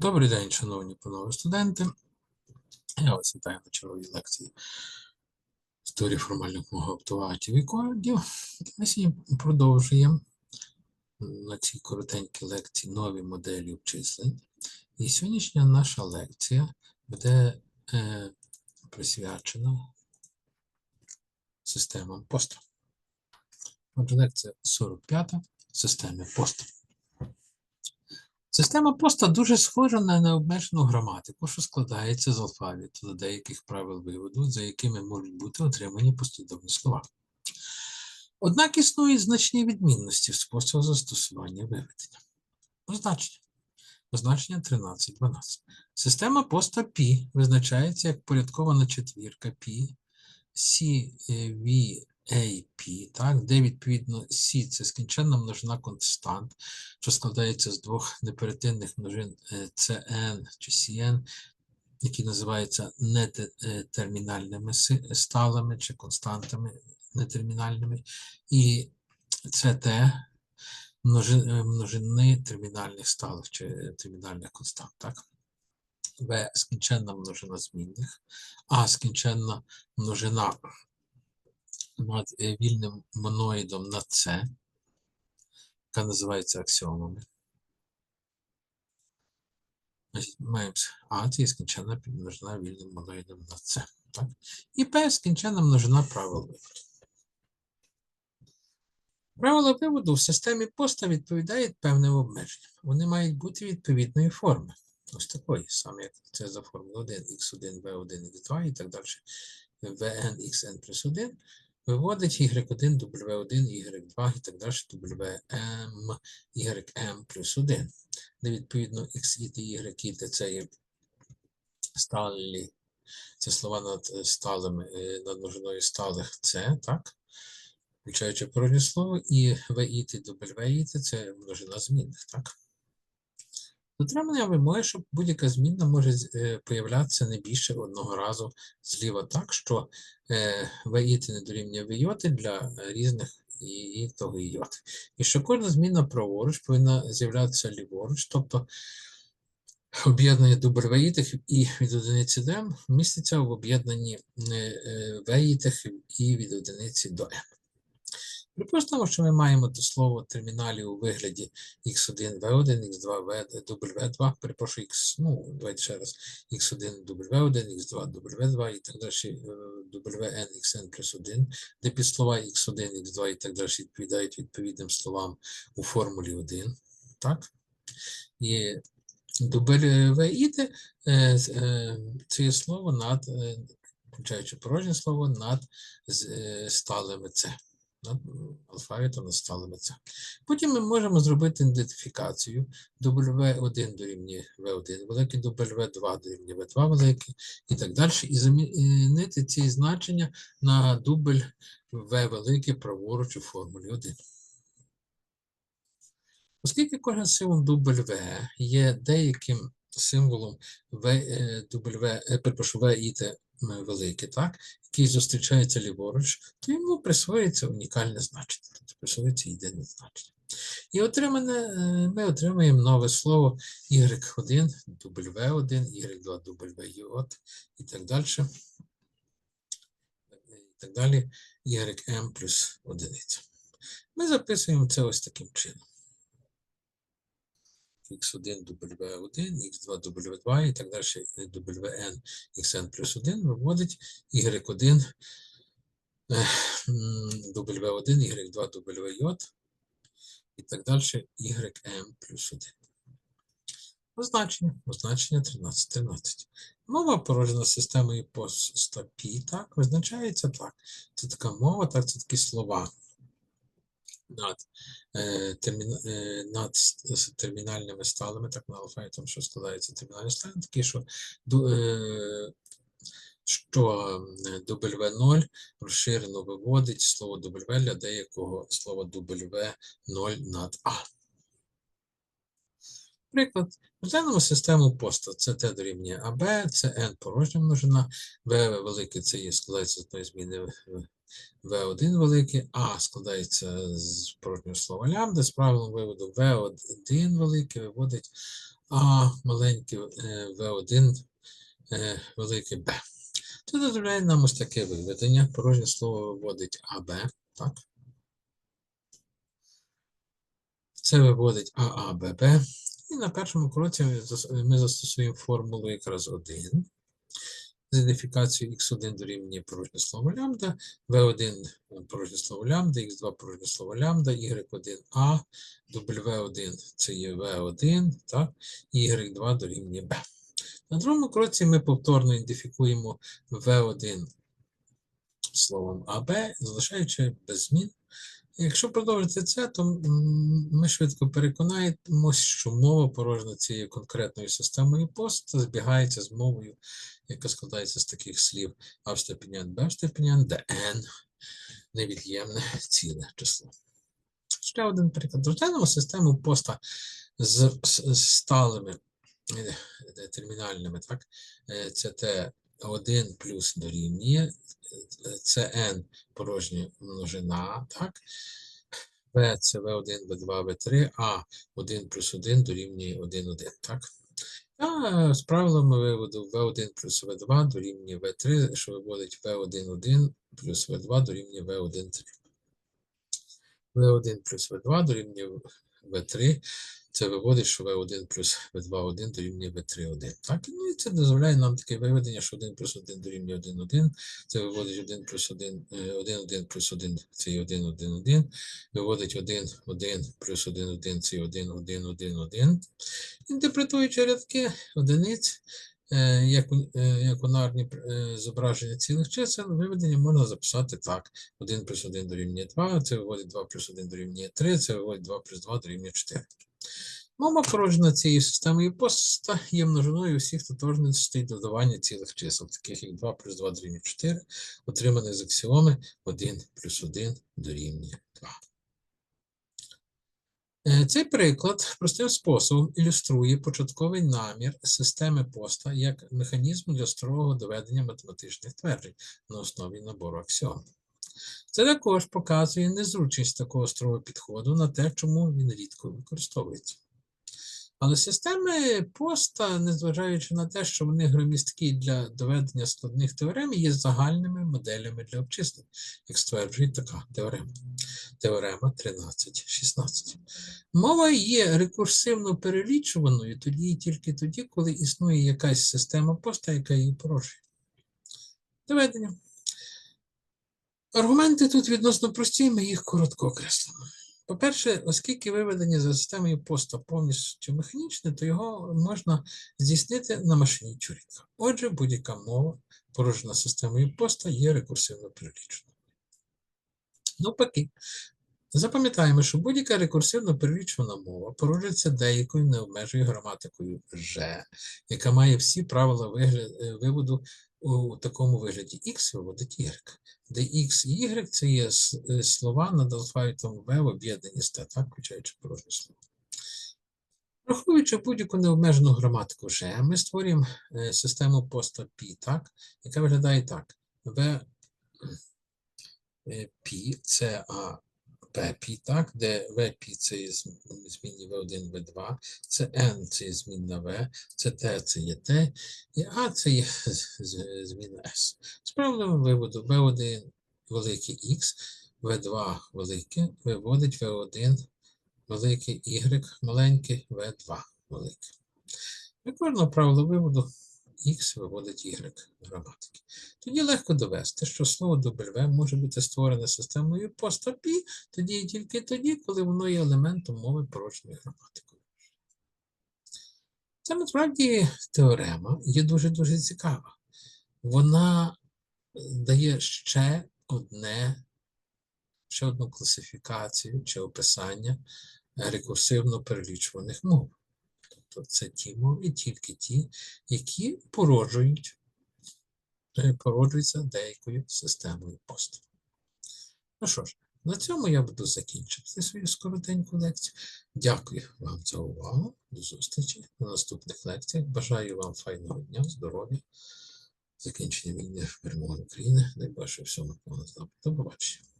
Добрий день, шановні панове студенти. Я вас вітаю на черговій лекції історії формальних мов оптоватів і кодів. Ми сьогодні продовжуємо на цій коротенькій лекції нові моделі обчислень. І сьогоднішня наша лекція буде е, присвячена системам поста. Отже, лекція 45 системи поста. Система поста дуже схожа на необмежену граматику, що складається з алфавіту та деяких правил виводу, за якими можуть бути отримані послідовні слова. Однак існують значні відмінності в способу застосування виведення. Позначення. Позначення 13-12. Система поста π визначається як порядкована четвірка π, CV AP, так, де відповідно C це скінченна множина констант, що складається з двох неперетинних множин е, CN чи CN, які називаються нетермінальними сталими чи константами нетермінальними, і CT е, множини термінальних сталих чи термінальних констант. Так? В скінченна множина змінних, А скінченна множина над е, вільним моноїдом на С, яка називається аксіомами. Маємо А, це є скінченна множина вільним моноїдом на С. І П скінченна множина правил виводу. Правила виводу в системі поста відповідають певним обмеженням. Вони мають бути відповідної форми. Ось такої, саме як це за формулою 1, x1, v1, x2 і так далі. Vn, xn плюс 1 виводить y1, w1, y2 і так далі, wm, ym плюс 1, де відповідно x і y і це є сталі, це слова над сталими, е, над множиною сталих це, так? Включаючи порожнє слово, і v і w і це множина змінних, так? Дотримання вимоги, що будь-яка змінна може е, появлятися не більше одного разу зліва так, що е, виїти не дорівнює вийоти для різних і, того йоти. І що кожна зміна праворуч повинна з'являтися ліворуч, тобто об'єднання дубль виїтих і від одиниці до m міститься в об'єднанні е, е, і від одиниці до m. Припустимо, що ми маємо те слово терміналі у вигляді x1, v1, x2, v, w2, перепрошую, x, ну, давайте ще раз, x1, w1, x2, w2 і так далі, е, wn, xn плюс 1, де під слова x1, x2 і так далі відповідають відповідним словам у формулі 1, так? І w іде, е, е, це слово над, е, включаючи порожнє слово, над е, сталими це алфавітом над це. Потім ми можемо зробити ідентифікацію W1 дорівнює V1 великий, W2 дорівнює V2 великий і так далі, і замінити ці значення на дубль V великий праворуч у формулі 1. Оскільки кожен символ W є деяким символом е, W, е, перепрошую, V і м, так, який зустрічається ліворуч, то йому присвоюється унікальне значення, тобто присвоюється єдине значення. І отримане, е, ми отримаємо нове слово y1, w1, y2, w і так далі. І так далі, ym плюс одиниця. Ми записуємо це ось таким чином. X1, w1, x2, w2 і так далі, wn, xn плюс 1 виводить y1, е, w1, y2, w і так далі, ym плюс 1. Означення, означення 13, 13. Мова порожена системою поста P, так, визначається так. Це така мова, так, це такі слова над, е, терміна, е, над термінальними сталими, так, на алфавітом, що складається термінальні стали, такі, що, е, що е, W0 розширено виводить слово W для деякого слова W0 над А. Приклад. Розглянемо систему поста. Це Т дорівнює АБ, це N порожня множина, В велике це є складається з одної зміни в- V1 велике, А складається з порожнього слова лямбда, з правилом виводу V1 велике виводить А маленьке е, V1 е, велике Б. Це дозволяє нам ось таке виведення. Порожнє слово виводить АБ, так? Це виводить ААББ. І на першому кроці ми застосуємо формулу якраз 1 з ідентифікацією x1 дорівнює порожнє слово лямбда, v1 порожнє слово лямбда, x2 порожнє слово лямбда, y1a, w1 це є v1, так, і y2 дорівнює b. На другому кроці ми повторно ідентифікуємо v1 словом ab, залишаючи без змін. Якщо продовжити це, то ми швидко переконаємось, що мова порожня цією конкретною системою пост збігається з мовою, яка складається з таких слів А в степені N, Б в степені N, де невід'ємне ціле число. Ще один приклад. Розглянемо систему поста з, сталими е, термінальними, так? Е, Це Т1 плюс дорівнює, це N порожня множина, так? В це В1, В2, В3, а 1 плюс 1 дорівнює 1, 1, так? А з правилами виводу В1 плюс В2 дорівнює В3, що виводить В1, 1 плюс В2 дорівнює В1, 3. В1 плюс В2 дорівнює В3. Це виводить, що В1 плюс В2, 1 дорівнює В3, 1. Так? Ну і це дозволяє нам таке виведення, що 1 плюс 1 дорівнює 1, 1. Це виводить 1 плюс 1, е, 1, 1 плюс 1, це 1, 1, 1. Виводить 1, 1 плюс 1, 1, це є 1, 1, 1, 1. Інтерпретуючи рядки одиниць, е, як, е, як унарні е, зображення цілих чисел, виведення можна записати так. 1 плюс 1 дорівнює 2, це виводить 2 плюс 1 дорівнює 3, це виводить 2 плюс 2 дорівнює 4. Мова породжена цією системою поста є множиною усіх тотожностей додавання цілих чисел, таких як 2 плюс 2 дорівнює 4, отриманих з аксіоми 1 плюс 1 дорівнює 2. Е, Цей приклад простим способом ілюструє початковий намір системи поста як механізму для строгого доведення математичних тверджень на основі набору аксіом. Це також показує незручність такого строгого підходу на те, чому він рідко використовується. Але системи поста, незважаючи на те, що вони громісткі для доведення складних теорем, є загальними моделями для обчислень, як стверджує така теорема. Теорема 13.16. Мова є рекурсивно перелічуваною тоді і тільки тоді, коли існує якась система поста, яка її порушує. Доведення. Аргументи тут відносно прості, ми їх коротко окреслимо. По-перше, оскільки виведення за системою поста повністю механічне, то його можна здійснити на машині чуріка. Отже, будь-яка мова, порожена системою поста, є рекурсивно переліченою. Навпаки, запам'ятаємо, що будь-яка рекурсивно перелічувана мова породжується деякою необмежою граматикою Ж, яка має всі правила вигля- е, виводу у такому вигляді X виводить Y, де X і Y це є е, слова над алфавітом В в об'єднані з так, включаючи порожнє слово. Враховуючи будь-яку необмежену граматику G, ми створюємо е, систему поста P, так, яка виглядає так. В P це А P, так, де VP це змінні V1, V2, це N це змінна V, це T це є T, і А це є змінна S. З правилами виводу V1 велике X, V2 велике, виводить V1 велике Y, маленьке V2 велике. Прикольно правило виводу X виводить Y граматики. Тоді легко довести, що слово W може бути створене системою поста P тоді і тільки тоді, коли воно є елементом мови порочної граматикою. Це насправді теорема є дуже-дуже цікава. Вона дає ще одне, ще одну класифікацію чи описання рекурсивно перелічуваних мов. Тобто це ті мови, тільки ті, які породжують, е, породжуються деякою системою посту. Ну що ж, на цьому я буду закінчувати свою скоротеньку лекцію. Дякую вам за увагу. До зустрічі на наступних лекціях. Бажаю вам файного дня, здоров'я закінчення війни перемоги України. Найбільше всього, напевно, До побачення.